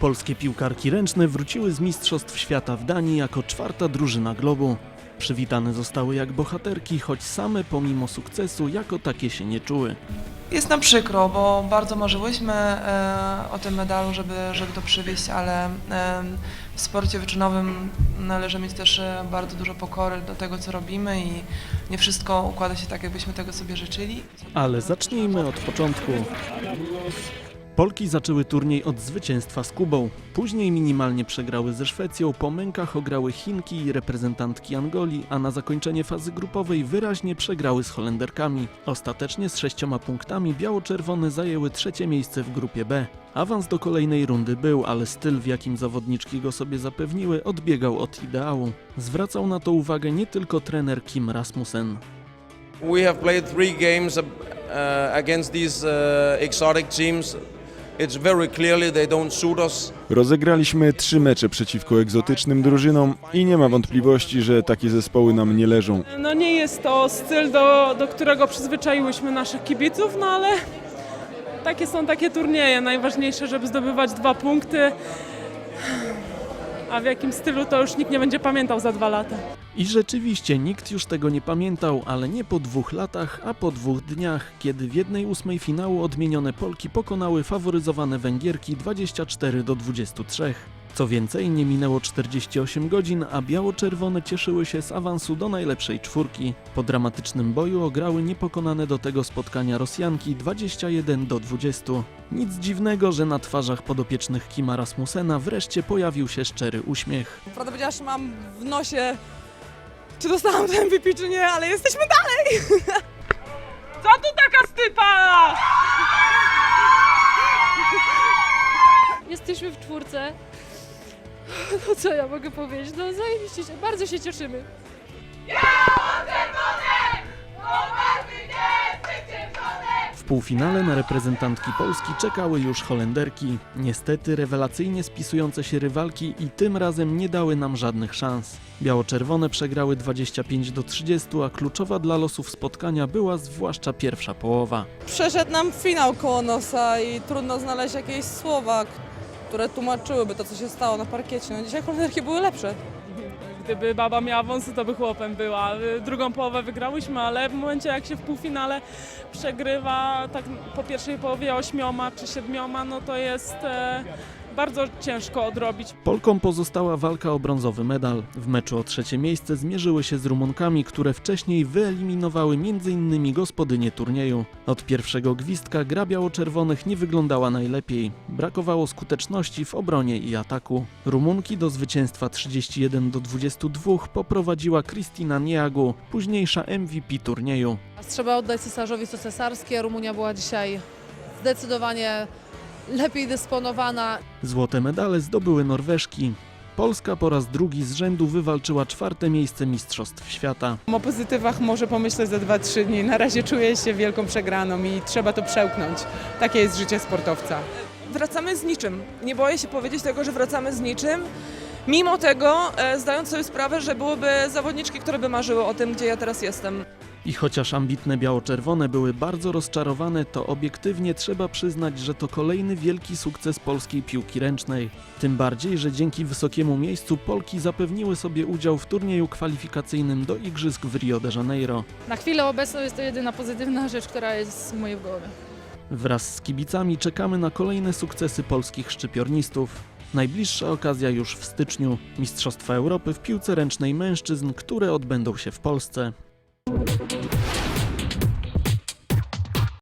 Polskie piłkarki ręczne wróciły z Mistrzostw Świata w Danii jako czwarta drużyna globu. Przywitane zostały jak bohaterki, choć same pomimo sukcesu jako takie się nie czuły. Jest nam przykro, bo bardzo marzyłyśmy e, o tym medalu, żeby, żeby to przywieźć, ale e, w sporcie wyczynowym należy mieć też e, bardzo dużo pokory do tego, co robimy i nie wszystko układa się tak, jakbyśmy tego sobie życzyli. Ale zacznijmy od początku. Polki zaczęły turniej od zwycięstwa z Kubą. Później minimalnie przegrały ze Szwecją, po mękach ograły Chinki i reprezentantki Angolii, a na zakończenie fazy grupowej wyraźnie przegrały z Holenderkami. Ostatecznie z sześcioma punktami biało-czerwone zajęły trzecie miejsce w grupie B. Awans do kolejnej rundy był, ale styl w jakim zawodniczki go sobie zapewniły odbiegał od ideału. Zwracał na to uwagę nie tylko trener Kim Rasmussen. We have played three games uh, against these uh, exotic teams. It's very clearly they don't suit us. Rozegraliśmy trzy mecze przeciwko egzotycznym drużynom i nie ma wątpliwości, że takie zespoły nam nie leżą. No nie jest to styl, do, do którego przyzwyczaiłyśmy naszych kibiców, no ale takie są takie turnieje. Najważniejsze, żeby zdobywać dwa punkty. A w jakim stylu to już nikt nie będzie pamiętał za dwa lata. I rzeczywiście nikt już tego nie pamiętał, ale nie po dwóch latach, a po dwóch dniach, kiedy w jednej ósmej finału odmienione Polki pokonały faworyzowane Węgierki 24 do 23. Co więcej, nie minęło 48 godzin, a biało-czerwone cieszyły się z awansu do najlepszej czwórki. Po dramatycznym boju ograły niepokonane do tego spotkania Rosjanki 21 do 20. Nic dziwnego, że na twarzach podopiecznych Kima Rasmussena wreszcie pojawił się szczery uśmiech. Prawdę powiedziawszy mam w nosie, czy dostałam ten MVP, czy nie, ale jesteśmy dalej! Co tu taka stypa? Jesteśmy w czwórce. No co ja mogę powiedzieć? No zajebiście się, bardzo się cieszymy. W półfinale na reprezentantki Polski czekały już Holenderki. Niestety rewelacyjnie spisujące się rywalki i tym razem nie dały nam żadnych szans. Biało-czerwone przegrały 25 do 30, a kluczowa dla losów spotkania była zwłaszcza pierwsza połowa. Przeszedł nam finał koło nosa i trudno znaleźć jakieś słowa, które tłumaczyłyby to, co się stało na parkiecie. No dzisiaj koleżanki były lepsze. Gdyby baba miała wąsy, to by chłopem była. Drugą połowę wygrałyśmy, ale w momencie jak się w półfinale przegrywa tak po pierwszej połowie ośmioma czy siedmioma, no to jest e, bardzo ciężko odrobić. Polkom pozostała walka o brązowy medal. W meczu o trzecie miejsce zmierzyły się z Rumunkami, które wcześniej wyeliminowały m.in. gospodynie turnieju. Od pierwszego gwizdka gra biało-czerwonych nie wyglądała najlepiej. Brakowało skuteczności w obronie i ataku. Rumunki do zwycięstwa 31 do 22 poprowadziła Kristina Niagu, późniejsza MVP turnieju. Trzeba oddać cesarzowi co cesarskie. Rumunia była dzisiaj zdecydowanie lepiej dysponowana. Złote medale zdobyły Norweżki. Polska po raz drugi z rzędu wywalczyła czwarte miejsce Mistrzostw Świata. O pozytywach może pomyślę za 2-3 dni. Na razie czuję się wielką przegraną i trzeba to przełknąć. Takie jest życie sportowca. Wracamy z niczym. Nie boję się powiedzieć tego, że wracamy z niczym. Mimo tego, e, zdając sobie sprawę, że byłyby zawodniczki, które by marzyły o tym, gdzie ja teraz jestem. I chociaż ambitne biało-czerwone były bardzo rozczarowane, to obiektywnie trzeba przyznać, że to kolejny wielki sukces polskiej piłki ręcznej. Tym bardziej, że dzięki wysokiemu miejscu Polki zapewniły sobie udział w turnieju kwalifikacyjnym do Igrzysk w Rio de Janeiro. Na chwilę obecną jest to jedyna pozytywna rzecz, która jest w mojej głowie. Wraz z kibicami czekamy na kolejne sukcesy polskich szczypiornistów. Najbliższa okazja już w styczniu Mistrzostwa Europy w piłce ręcznej mężczyzn, które odbędą się w Polsce.